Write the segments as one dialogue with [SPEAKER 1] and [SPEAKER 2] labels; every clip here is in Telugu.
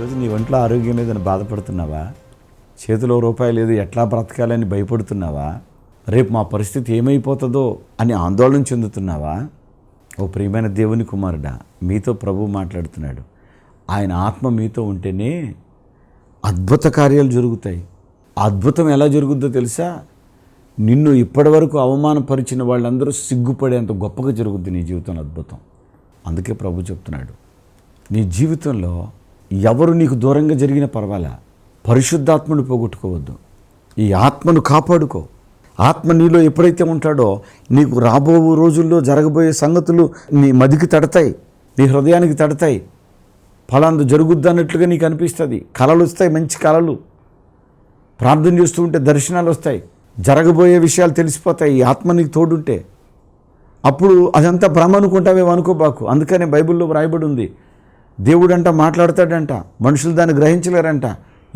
[SPEAKER 1] ఈరోజు నీ ఒంట్లో ఆరోగ్యం లేదని బాధపడుతున్నావా? చేతిలో రూపాయి లేదు ఎట్లా బ్రతకాలని భయపడుతున్నావా? రేపు మా పరిస్థితి ఏమైపోతుందో అని ఆందోళన చెందుతున్నావా? ఓ ప్రియమైన దేవుని కుమారుడా మీతో ప్రభు మాట్లాడుతున్నాడు. ఆయన ఆత్మ మీతో ఉంటేనే అద్భుత కార్యాలు జరుగుతాయి. అద్భుతం ఎలా జరుగుద్దో తెలుసా? నిన్ను ఇప్పటివరకు అవమానపరిచిన వాళ్ళందరూ సిగ్గుపడేంత గొప్పగా జరుగుద్ది నీ జీవితంలో అద్భుతం. అందుకే ప్రభు చెప్తున్నాడు నీ జీవితంలో ఎవరు నీకు దూరంగా జరిగిన పర్వాలా? పరిశుద్ధాత్మను పోగొట్టుకోవద్దు. ఈ ఆత్మను కాపాడుకో. ఆత్మ నీలో ఎప్పుడైతే ఉంటాడో నీకు రాబో రోజుల్లో జరగబోయే సంగతులు నీ మదికి తడతాయి నీ హృదయానికి తడతాయి. ఫలాందు జరుగుద్ది అన్నట్లుగా నీకు అనిపిస్తుంది. కళలు వస్తాయి మంచి కళలు ప్రార్థన చేస్తూ ఉంటే దర్శనాలు వస్తాయి. జరగబోయే విషయాలు తెలిసిపోతాయి ఈ ఆత్మ నీకు తోడుంటే. అప్పుడు అదంతా భ్రమ అనుకుంటావేమో అనుకోబాకు. అందుకనే బైబిల్లో వ్రాయబడి ఉంది దేవుడంట మాట్లాడతాడంట మనుషులు దాన్ని గ్రహించలేరంట.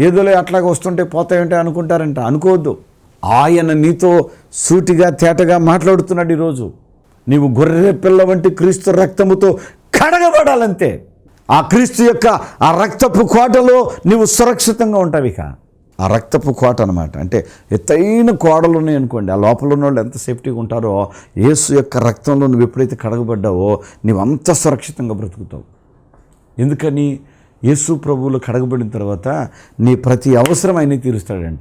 [SPEAKER 1] ఏదోలే అట్లాగా వస్తుంటే పోతాయంటే అనుకుంటారంట. అనుకోవద్దు. ఆయన నీతో సూటిగా తేటగా మాట్లాడుతున్నాడు ఈరోజు. నీవు గొర్రె పిల్ల వంటి క్రీస్తు రక్తముతో కడగబడాలంతే. ఆ క్రీస్తు యొక్క ఆ రక్తపు కోటలో నీవు సురక్షితంగా ఉంటావు ఇక. ఆ రక్తపు కోట అనమాట అంటే ఎత్తైన కోడలు ఉన్నాయి అనుకోండి. ఆ లోపల ఉన్న వాళ్ళు ఎంత సేఫ్టీగా ఉంటారో యేసు యొక్క రక్తంలో నువ్వు ఎప్పుడైతే కడగబడ్డావో నీవు అంత సురక్షితంగా బ్రతుకుతావు. ఎందుకని యేసు ప్రభువులు కడగబడిన తర్వాత నీ ప్రతి అవసరం ఆయనే తీరుస్తాడంట.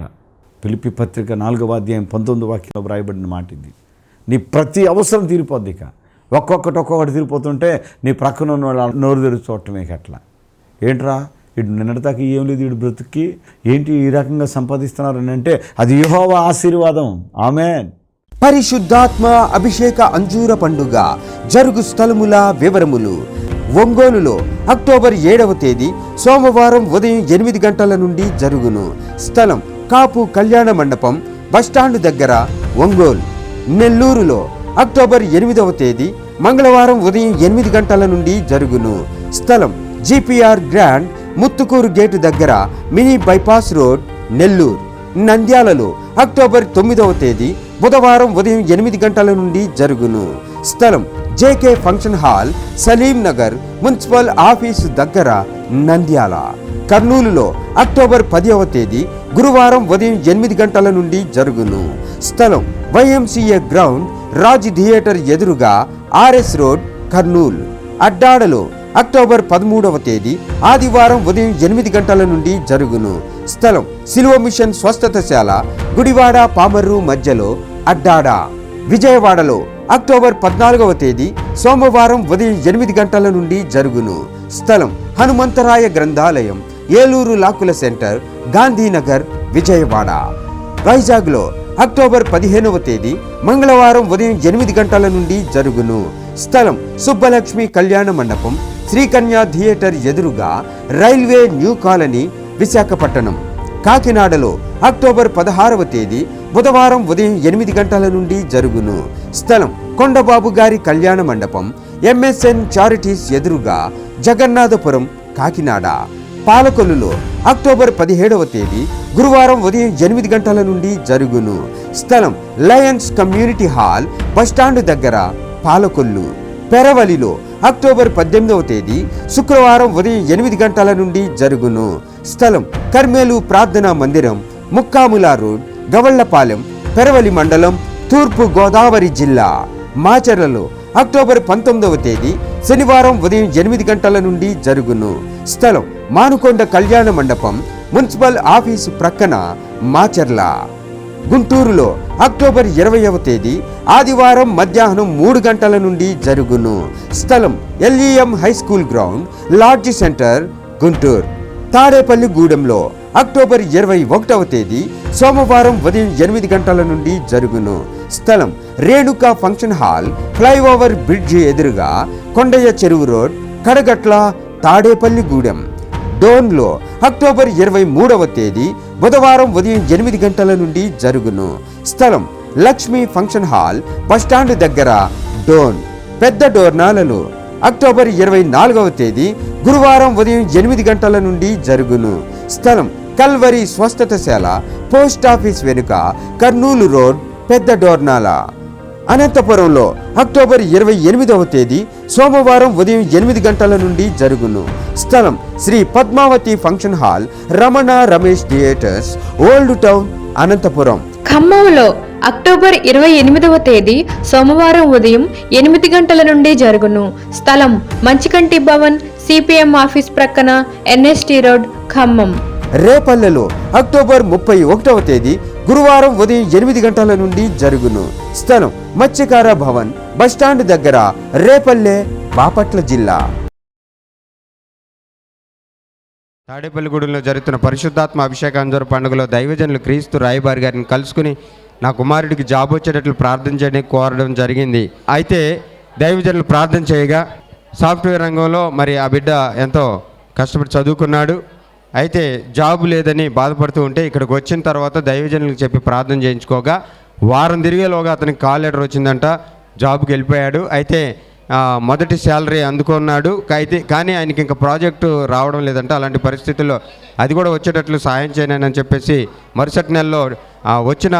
[SPEAKER 1] పిలిపి పత్రిక నాలుగవ అధ్యాయం పంతొమ్మిది వాక్యంలో వ్రాయబడిన మాట ఇది. నీ ప్రతి అవసరం తీరిపోద్ది ఇక. ఒక్కొక్కటి ఒక్కొక్కటి తీరిపోతుంటే నీ ప్రక్కన ఉన్న వాళ్ళు నోరు తెరిచి చూడటమే అట్లా. ఏంట్రా? ఇటు నిన్నటిదాకా ఏం లేదు ఇటు బ్రతుక్కి. ఏంటి ఈ రకంగా సంపాదిస్తున్నారని అంటే అది యుహోవ ఆశీర్వాదం. ఆమె
[SPEAKER 2] పరిశుద్ధాత్మ అభిషేక అంజూర పండుగ. జరుగు స్థలముల వివరములు. ఒంగోలులో అక్టోబర్ ఏడవ తేదీ సోమవారం ఉదయం ఎనిమిది గంటల నుండి జరుగును. స్థలం కాపు కళ్యాణ మండపం బస్టాండ్ దగ్గర ఒంగోలు. నెల్లూరులో అక్టోబర్ ఎనిమిదవ తేదీ మంగళవారం ఉదయం ఎనిమిది గంటల నుండి జరుగును. స్థలం జిపిఆర్ గ్రాండ్ ముత్తుకూరు గేటు దగ్గర మినీ బైపాస్ రోడ్ నెల్లూరు. నంద్యాలలో అక్టోబర్ తొమ్మిదవ తేదీ బుధవారం ఉదయం ఎనిమిది గంటల నుండి జరుగును. స్థలం JK function hall Salim Nagar municipal office దగ్గర నంద్యాల. కర్నూలులో అక్టోబర్ పదవ తేదీ గురువారం ఉదయం ఎనిమిది గంటల నుండి జరుగును. స్థలం వైఎంసీఏ గ్రౌండ్ రాజ్ థియేటర్ ఎదురుగా ఆర్ఎస్ రోడ్ కర్నూలు. అడ్డాడలో అక్టోబర్ పదమూడవ తేదీ ఆదివారం ఉదయం ఎనిమిది గంటల నుండి జరుగును. స్థలం సిలువ మిషన్ స్వస్థతశాల గుడివాడ పామర్రు మధ్యలో అడ్డాడ. విజయవాడలో అక్టోబర్ పద్నాలుగవ తేదీ సోమవారం ఉదయం ఎనిమిది గంటల నుండి జరుగును. స్థలం హనుమంతరాయ గ్రంథాలయం ఏలూరు లాకుల సెంటర్ గాంధీనగర్ విజయవాడ. వైజాగ్లో అక్టోబర్ పదిహేనవ తేదీ మంగళవారం ఉదయం ఎనిమిది గంటల నుండి జరుగును. స్థలం సుబ్బలక్ష్మి కళ్యాణ మండపం శ్రీకన్య థియేటర్ ఎదురుగా రైల్వే న్యూ కాలనీ విశాఖపట్నం. కాకినాడలో అక్టోబర్ పదహారవ తేదీ బుధవారం ఉదయం ఎనిమిది గంటల నుండి జరుగును. స్థలం కొండబాబు గారి కళ్యాణ మండపం ఎంఎస్ఎన్ చారిటీస్ ఎదురుగా జగన్నాథపురం కాకినాడ. పాలకొల్లులో అక్టోబర్ పదిహేడవ తేదీ గురువారం ఉదయం ఎనిమిది గంటల నుండి జరుగును. స్థలం లయన్స్ కమ్యూనిటీ హాల్ బస్టాండ్ దగ్గర పాలకొల్లు. పెరవలిలో అక్టోబర్ పద్దెనిమిదవ తేదీ శుక్రవారం ఉదయం ఎనిమిది గంటల నుండి జరుగును. స్థలం కర్మేలు ప్రార్థనా మందిరం ముక్కాముల రోడ్ గవళ్ళపాలెం పెరవలి మండలం తూర్పు గోదావరి జిల్లా మాచర్లలో అక్టోబర్ పంతొమ్మిదవ తేదీ శనివారం ఉదయం ఎనిమిది గంటల నుండి జరుగును. స్థలం మానుకొండ కళ్యాణ మండపం మున్సిపల్ ఆఫీసు ప్రక్కన మాచర్ల. గుంటూరులో అక్టోబర్ ఇరవైవ తేదీ ఆదివారం మధ్యాహ్నం మూడు గంటల నుండి జరుగును. స్థలం LEM high school ground lodge centre Guntur. Tadepalli గూడెంలో అక్టోబర్ ఇరవై ఒకటవ తేదీ సోమవారం ఉదయం ఎనిమిది గంటల నుండి జరుగును. స్థలం Renuka function hall flyover bridge ఎదురుగా కొండయ్య చెరువు రోడ్ కడగట్ల తాడేపల్లి గూడెం. డోన్లో అక్టోబర్ ఇరవై మూడవ తేదీ బుధవారం ఉదయం ఎనిమిది గంటల నుండి జరుగును. స్థలం లక్ష్మీ ఫంక్షన్ హాల్ బస్టాండ్ దగ్గర డోన్. పెద్ద డోర్నాలలు అక్టోబర్ ఇరవై నాలుగవ తేదీ గురువారం ఉదయం ఎనిమిది గంటల నుండి జరుగును. స్థలం కల్వరి స్వస్థతశాల పోస్ట్ ఆఫీస్ వెనుక కర్నూలు రోడ్ పెద్ద డోర్నాల. అనంతపురంలో అక్టోబర్ ఇరవై ఎనిమిదవ తేదీ సోమవారం ఉదయం ఎనిమిది గంటల నుండి జరుగును. స్థలం Shri Padmavathi function hall Ramana Ramesh theatres old town Anantapur.
[SPEAKER 3] ఖమ్మంలో అక్టోబర్ ఇరవై ఎనిమిదవ తేదీ సోమవారం ఉదయం ఎనిమిది గంటల నుండి జరుగును. స్థలం మంచికంటి భవన్ సిపిఎం ఆఫీస్ ప్రక్కన ఎన్ఎస్టి రోడ్ ఖమ్మం.
[SPEAKER 2] రేపల్లెలో అక్టోబర్ ముప్పై ఒకటవ తేదీ గురువారం ఉదయం ఎనిమిది గంటల నుండి జరుగును. స్థలం మత్స్యకార భవన్ బస్టాండ్ దగ్గర రేపల్లె బాపట్ల జిల్లా.
[SPEAKER 4] తాడేపల్లిగూడెంలో జరుగుతున్న పరిశుద్ధాత్మ అభిషేకాంజోర పండుగలో దైవజనులు క్రీస్తు రాయబారి గారిని కలుసుకుని నా కుమారుడికి జాబ్ వచ్చేటట్లు ప్రార్థించడానికి కోరడం జరిగింది. అయితే దైవజనులు ప్రార్థన చేయగా సాఫ్ట్వేర్ రంగంలో మరి ఆ బిడ్డ ఎంతో కష్టపడి చదువుకున్నాడు. అయితే జాబ్ లేదని బాధపడుతూ ఉంటే ఇక్కడికి వచ్చిన తర్వాత దైవజనులకు చెప్పి ప్రార్థన చేయించుకోగా వారం తిరిగేలోగా అతనికి కాల్ లెటర్ వచ్చిందంట జాబ్కి వెళ్ళిపోయాడు. అయితే మొదటి శాలరీ అందుకున్నాడు. అయితే కానీ ఆయనకి ఇంకా ప్రాజెక్టు రావడం లేదంట. అలాంటి పరిస్థితుల్లో అది కూడా వచ్చేటట్లు సాయం చేయనని చెప్పేసి మరుసటి నెలలో వచ్చిన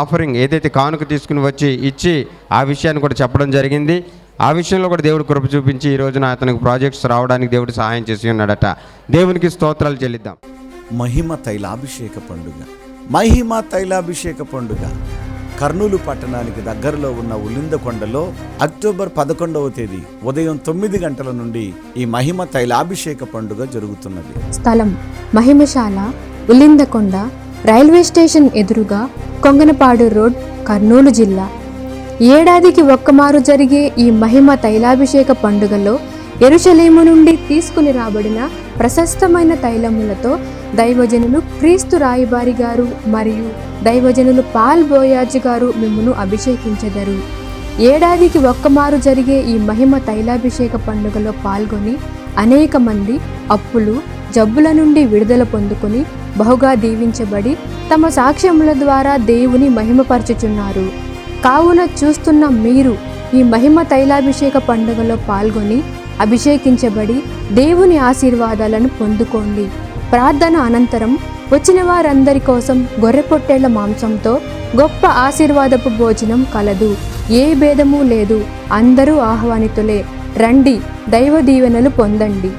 [SPEAKER 4] ఆఫరింగ్ ఏదైతే కానుక తీసుకుని వచ్చి ఇచ్చి ఆ విషయాన్ని కూడా చెప్పడం జరిగింది. ఆ విషయంలో కూడా దేవుడు కృప చూపించి ఈ రోజున అతనికి ప్రాజెక్ట్స్ రావడానికి దేవుడు సహాయం చేసి ఉన్నాడట. దేవునికి స్తోత్రాలు చెల్లిద్దాం.
[SPEAKER 1] మహిమ తైలాభిషేక పండుగ. మహిమ తైలాభిషేక పండుగ. కర్నూలు పట్టణానికి దగ్గరలో ఉన్న ఉలిందకొండలో అక్టోబర్ పదకొండవ తేదీ ఉదయం తొమ్మిది గంటల నుండి ఈ మహిమ తైలాభిషేక పండుగ జరుగుతున్నది.
[SPEAKER 5] స్థలం మహిమశాల ఉల్లిందకొండ రైల్వే స్టేషన్ ఎదురుగా కొంగనపాడు రోడ్ కర్నూలు జిల్లా. ఏడాదికి ఒక్కమారు జరిగే ఈ మహిమ తైలాభిషేక పండుగలో ఎరుషలేము నుండి తీసుకుని రాబడిన ప్రశస్తమైన తైలములతో దైవజనులు క్రీస్తు రాయిబారి గారు మరియు దైవజనులు పాల్ బోయాజ్ గారు మిమ్మను అభిషేకించెదరు. ఏడాదికి ఒక్కమారు జరిగే ఈ మహిమ తైలాభిషేక పండుగలో పాల్గొని అనేక మంది అప్పులు జబ్బుల నుండి విడుదల పొందుకొని బహుగా దీవించబడి తమ సాక్ష్యముల ద్వారా దేవుని మహిమపరచుచున్నారు. కావున చూస్తున్న మీరు ఈ మహిమ తైలాభిషేక పండుగలో పాల్గొని అభిషేకించబడి దేవుని ఆశీర్వాదాలను పొందుకోండి. ప్రార్థన అనంతరం వచ్చిన వారందరి కోసం గొర్రెపొట్టేళ్ళ మాంసంతో గొప్ప ఆశీర్వాదపు భోజనం కలదు. ఏ భేదము లేదు. అందరూ ఆహ్వానితులే. రండి దైవ దీవెనలు పొందండి.